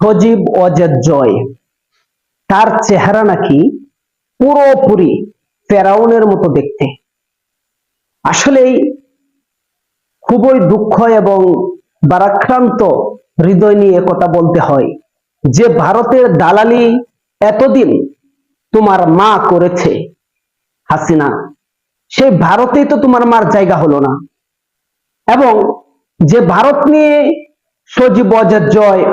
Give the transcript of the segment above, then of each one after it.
সজীব অজেদ জয়। তার চেহারা নাকি পুরোপুরি ফেরাউনের মতো দেখতে। আসলেই খুবই দুঃখ এবং বারাক্রান্ত হৃদয় নিয়ে কথা বলতে হয়, যে ভারতের দালালি এতদিন তোমার মা করেছে, হাসিনা। সেই ভারতেই তো তোমার মার জায়গা হলো না। এবং যে ভারত নিয়ে সজীব অজের জয়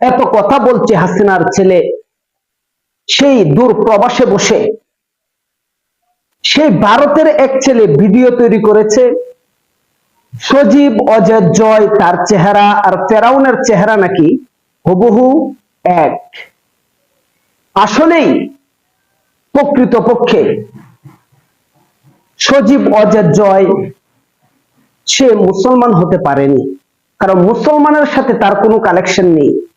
এত কথা বলছে হাসিনার ছেলে। সেই দূর প্রবাসে বসে। সেই ভারতের এক ছেলে ভিডিও তৈরি করেছে। সজীব, অজয়, জয়, তার চেহারা আর ফেরাউনের চেহারা নাকি হুবহু এক। আসলেই প্রকৃতপক্ষে সজীব, অজয়, জয় সে মুসলমান হতে পারেনি। কারণ মুসলমানের সাথে তার কোনো কালেকশন নেই।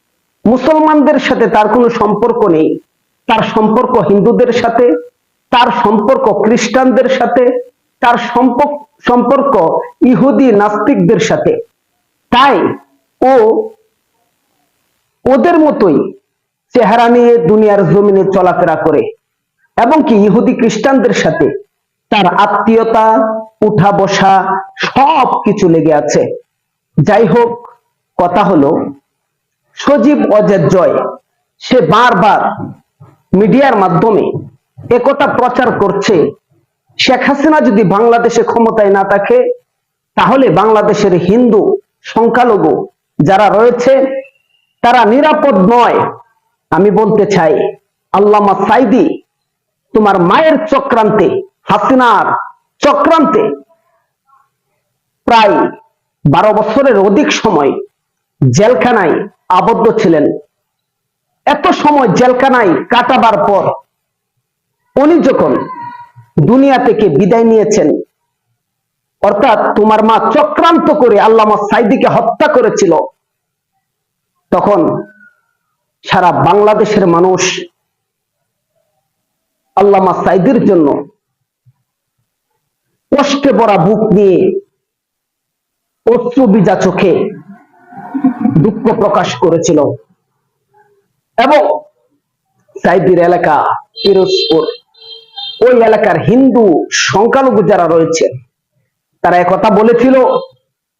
মুসলমানদের সাথে তার কোনো সম্পর্ক নেই। তার সম্পর্ক হিন্দুদের সাথে, তার সম্পর্ক খ্রিস্টানদের সাথে, তার সম্পর্ক সম্পর্ক ইহুদি নাস্তিকদের সাথে। তাই ও, ওদের মতোই চেহারা নিয়ে দুনিয়ার জমিনে চলাফেরা করে এবং কি ইহুদি খ্রিস্টানদের সাথে তার আত্মীয়তা, উঠা বসা সব কিছু লেগে আছে। যাই হোক, কথা হলো সজীব অজের জয়। সে বারবার মিডিয়ার মাধ্যমে একথা প্রচার করছে। শেখ হাসিনা যদি বাংলাদেশে ক্ষমতায় না থাকে, তাহলে বাংলাদেশের হিন্দু, সংখ্যালঘু যারা রয়েছে, তারা নিরাপদ নয়। আমি বলতে চাই, আল্লামা সাইদি তোমার মায়ের চক্রান্তে, হাসিনার চক্রান্তে প্রায় বারো বছরের অধিক সময় জেলখানায় আবদ্ধ ছিলেন। এত সময় জেলখানায় কাটাবার পর উনি যখন দুনিয়া থেকে বিদায় নিয়েছেন, অর্থাৎ তোমার মা চক্রান্ত করে আল্লামা সাইদিকে হত্যা করেছিল, তখন সারা বাংলাদেশের মানুষ আল্লামা সাইদির জন্য কষ্টে ভরা বুক নিয়ে অশ্রু বিজা চোখে দুঃখ প্রকাশ করেছিল। এবং সাইদির এলাকা পিরোজপুর। ওই এলাকার হিন্দু সংখ্যালঘু যারা রয়েছে, তারা একথা বলেছিল,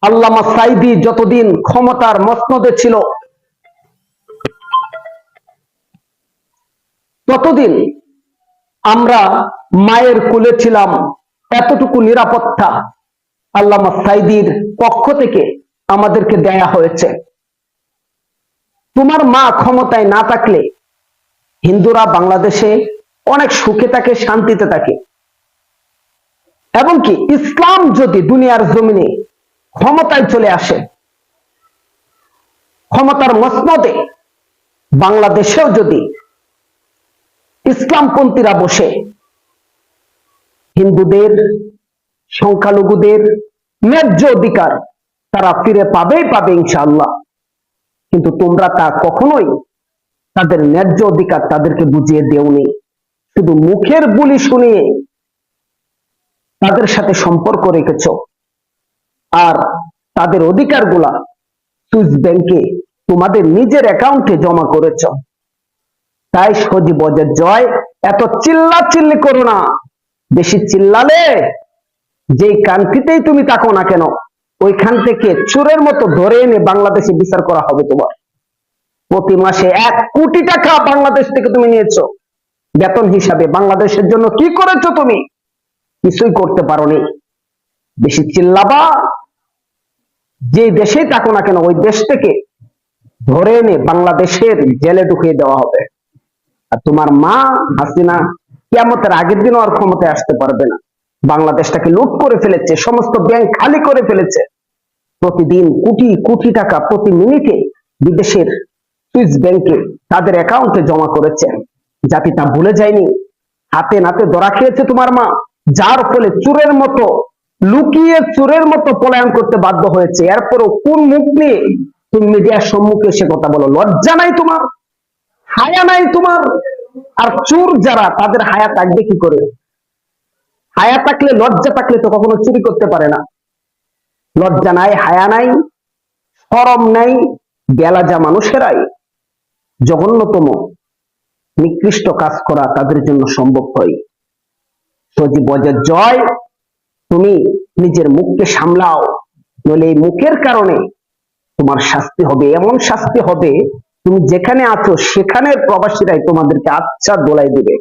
আল্লামা সাইদি যতদিন ক্ষমতার মসনদে ছিল, ততদিন আমরা মায়ের কুলে ছিলাম, এতটুকু নিরাপত্তা আল্লামা সাইদির পক্ষ থেকে আমাদেরকে দেয়া হয়েছে। তোমার মা ক্ষমতায় না থাকলে হিন্দুরা বাংলাদেশে অনেক সুখে থাকে, শান্তিতে থাকে। এবং কি ইসলাম যদি দুনিয়ার জমিনে ক্ষমতায় চলে আসে, ক্ষমতার মসনদে বাংলাদেশেও যদি ইসলামপন্থীরা বসে, হিন্দুদের, সংখ্যালঘুদের ন্যায্য অধিকার তারা ফিরে পাবেই পাবে ইনশাআল্লাহ। কিন্তু তোমরা তা কখনোই তাদের ন্যায্য অধিকার তাদেরকে বুঝিয়ে দেওনি। শুধু মুখের বুলি শুনিয়ে তাদের সাথে সম্পর্ক রেখেছ। আর তাদের অধিকারগুলা সুইস ব্যাংকে তোমাদের নিজের অ্যাকাউন্টে জমা করেছ। তাই সজীব অজের জয় এত চিল্লা চিল্লি করো না। বেশি চিল্লালে যে কান্ট্রিতেই তুমি তাকো না কেন? ওইখান থেকে চোরের মতো ধরে এনে বাংলাদেশে বিচার করা হবে তোমার। প্রতি মাসে এক কোটি টাকা বাংলাদেশ থেকে তুমি নিয়েছো। বেতন হিসাবে বাংলাদেশের জন্য কি করেছ তুমি? কিছুই করতে পারোনি। বেশি চিল্লাবা। যে দেশে থাকো না কেন, ওই দেশ থেকে ধরে এনে বাংলাদেশের জেলে ঢুকিয়ে দেওয়া হবে। আর তোমার মা হাসিনা কেমতের আগের দিনও আর ক্ষমতায় আসতে পারবে না। বাংলাদেশটাকে লুট করে ফেলেছে, সমস্ত ব্যাংক খালি করে ফেলেছে। প্রতিদিন কোটি কোটি টাকা প্রতি মিনিটে বিদেশের সুইস ব্যাংকে তাদের অ্যাকাউন্টে জমা করেছে। জাতি তা ভুলে যায়নি। হাতে নাতে ধরা খেয়েছে তোমার মা, যার ফলে চোরের মতো, লুকিয়ে চোরের মতো পলায়ন করতে বাধ্য হয়েছে। এরপরও কোন মুখ নিয়ে তুমি মিডিয়ার সম্মুখে সে কথা বলো? লজ্জা নাই তোমার? হায়া নাই তোমার? আর চোর যারা, তাদের হায়া থাকবে কি করে? হায়া থাকলে, লজ্জা থাকলে তো কখনো চুরি করতে পারে না। লজ্জা নাই, হায়া নাই, সরম নাই গেলা যা মানুষেরাই জঘন্যতম, নিকৃষ্ট কাজ করা তাদের জন্য সম্ভব হয়। সজীব অজয় জয়, তুমি নিজের মুখকে সামলাও, নইলে এই মুখের কারণে তোমার শাস্তি হবে। এমন শাস্তি হবে, তুমি যেখানে আছো, সেখানের প্রবাসীরাই তোমাদেরকে আচ্ছা দোলাই দিবে।